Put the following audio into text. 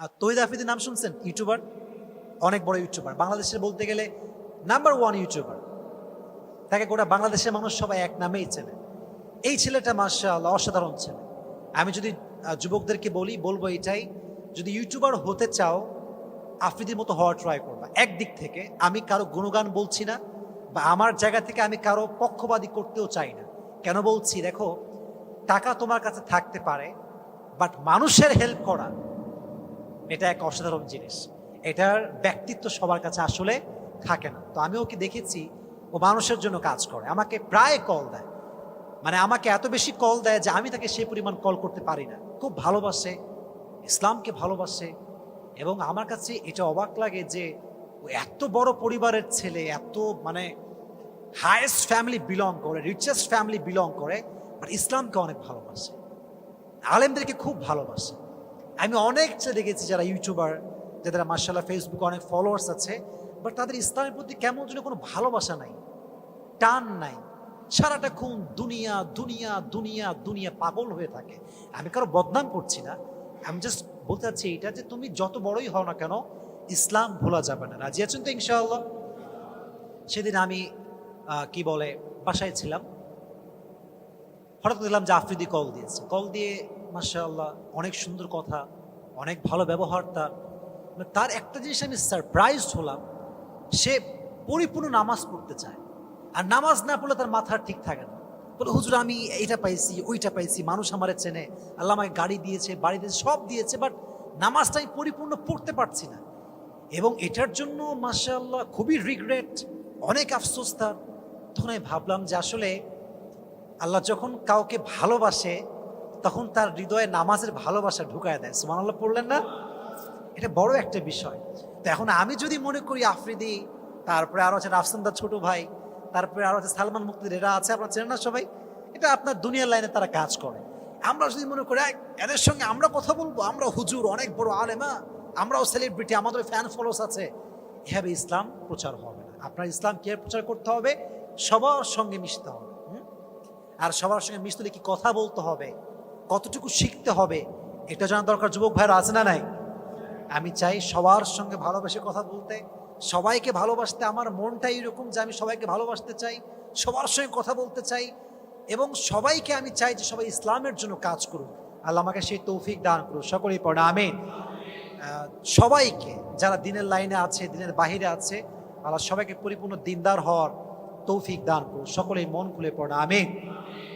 আর তহিদ নাম শুনছেন? ইউটিউবার? অনেক বড় ইউটিউবার। বাংলাদেশের বলতে গেলে নাম্বার ওয়ান ইউটিউবার। তাকে গোটা বাংলাদেশের মানুষ সবাই এক নামেই চেনে। এই ছেলেটা মার্শাল অসাধারণ ছেলে। আমি যদি যুবকদেরকে বলি, বলব এটাই, যদি ইউটিউবার হতে চাও, আফ্রিদির মতো হওয়ার ট্রাই করবা। একদিক থেকে আমি কারও গুণগান বলছি না, বা আমার জায়গা থেকে আমি কারও পক্ষপাতী করতেও চাই না। কেন বলছি? দেখো, টাকা তোমার কাছে থাকতে পারে বাট মানুষের হেল্প করা এটা এক অসাধারণ জিনিস। এটার ব্যক্তিত্ব সবার কাছে আসলে থাকে না। তো আমি ওকে দেখেছি, ও মানুষের জন্য কাজ করে, আমাকে প্রায় কল দেয়। মানে আমাকে এত বেশি কল দেয় যে আমি তাকে সেই পরিমাণ কল করতে পারি না। খুব ভালোবাসে, ইসলামকে ভালোবাসে এবং আমার কাছে এটা অবাক লাগে যে ও এত বড় পরিবারের ছেলে, এত মানে হায়েস্ট ফ্যামিলি বিলং করে রিচেস্ট ফ্যামিলি বিলং করে আর ইসলামকে অনেক ভালোবাসে। আলেমদেরকে খুব ভালোবাসে। আমি অনেক দেখেছি যারা ইউটিউবার যাদের মার্শাল্লাহ ফেসবুকে অনেক ফলোয়ার্স আছে বাট তাদের ইসলামের প্রতি কেমন যেন কোনো ভালোবাসা নাই, টান নাই। সারাটা খুন দুনিয়া দুনিয়া দুনিয়া দুনিয়া পাগল হয়ে থাকে। আমি কারও বদনাম করছি না। আমি জাস্ট বলতে চাচ্ছি এটা যে তুমি যত বড়ই হও না কেন, ইসলাম ভোলা যাবে না। রাজি আছেন তো ইনশাআল্লাহ? সেদিন আমি কি বলে, বাসায় ছিলাম। হঠাৎ দেখলাম যে আফ্রিদি কল দিয়েছে। কল দিয়ে মাশাআল্লাহ, অনেক সুন্দর কথা, অনেক ভালো ব্যবহার তার। মানে তার একটা জিনিস আমি সারপ্রাইজ হলাম, সে পরিপূর্ণ নামাজ পড়তে চায়। আর নামাজ না পড়লে তার মাথা ঠিক থাকে না। বলে, হুজুর, আমি এইটা পাইছি, ওইটা পাইছি, মানুষ আমারে চেনে। আল্লাহ আমাকে গাড়ি দিয়েছে, বাড়ি দিয়েছে, সব দিয়েছে বাট নামাজটা আমি পরিপূর্ণ পড়তে পারছি না। এবং এটার জন্য মাশাআল্লাহ খুবই রিগ্রেট অনেক আফসোস তার। তখন আমি ভাবলাম যে আসলে আল্লাহ যখন কাউকে ভালোবাসে তখন তার হৃদয়ে নামাজের ভালোবাসা ঢুকায় দেয়। সুমান আল্লাহ পড়লেন না? এটা বড় একটা বিষয়। তো এখন আমি যদি মনে করি আফ্রিদি, তারপরে আরও আছে রাফসান্দার ছোট ভাই, তারপরে আরও আছে সালমান মুক্তির এরা আছে, আপনার চেনেন না সবাই? এটা আপনার দুনিয়ার লাইনে তারা কাজ করে। আমরা যদি মনে করি এদের সঙ্গে আমরা কথা বলব, আমরা হুজুর, অনেক বড় আলেমা, আমরাও সেলিব্রিটি আমাদের ফ্যান ফলোস আছে। এভাবে ইসলাম প্রচার হবে না। আপনার ইসলাম কে প্রচার করতে হবে? সবার সঙ্গে মিশতে হবে? আর সবার সঙ্গে মিশতে কি কথা বলতে হবে? কতটুকু শিখতে হবে এটা জানা দরকার যুবক ভাইরা আছে না নাই? আমি চাই সবার সঙ্গে ভালোবেসে কথা বলতে সবাইকে ভালোবাসতে আমার মনটাই এরকম যে আমি সবাইকে ভালোবাসতে চাই সবার সঙ্গে কথা বলতে চাই এবং সবাইকে আমি চাই যে সবাই ইসলামের জন্য কাজ করুক। আল্লাহ আমাকে সেই তৌফিক দান করুক। সকলেই পড়ে আহ, সবাইকে যারা দিনের লাইনে আছে দিনের বাহিরে আছে আল্লাহ সবাইকে পরিপূর্ণ দিনদার হওয়ার তৌফিক দান করুন সকলেই মন খুলে পড়ে আমিন।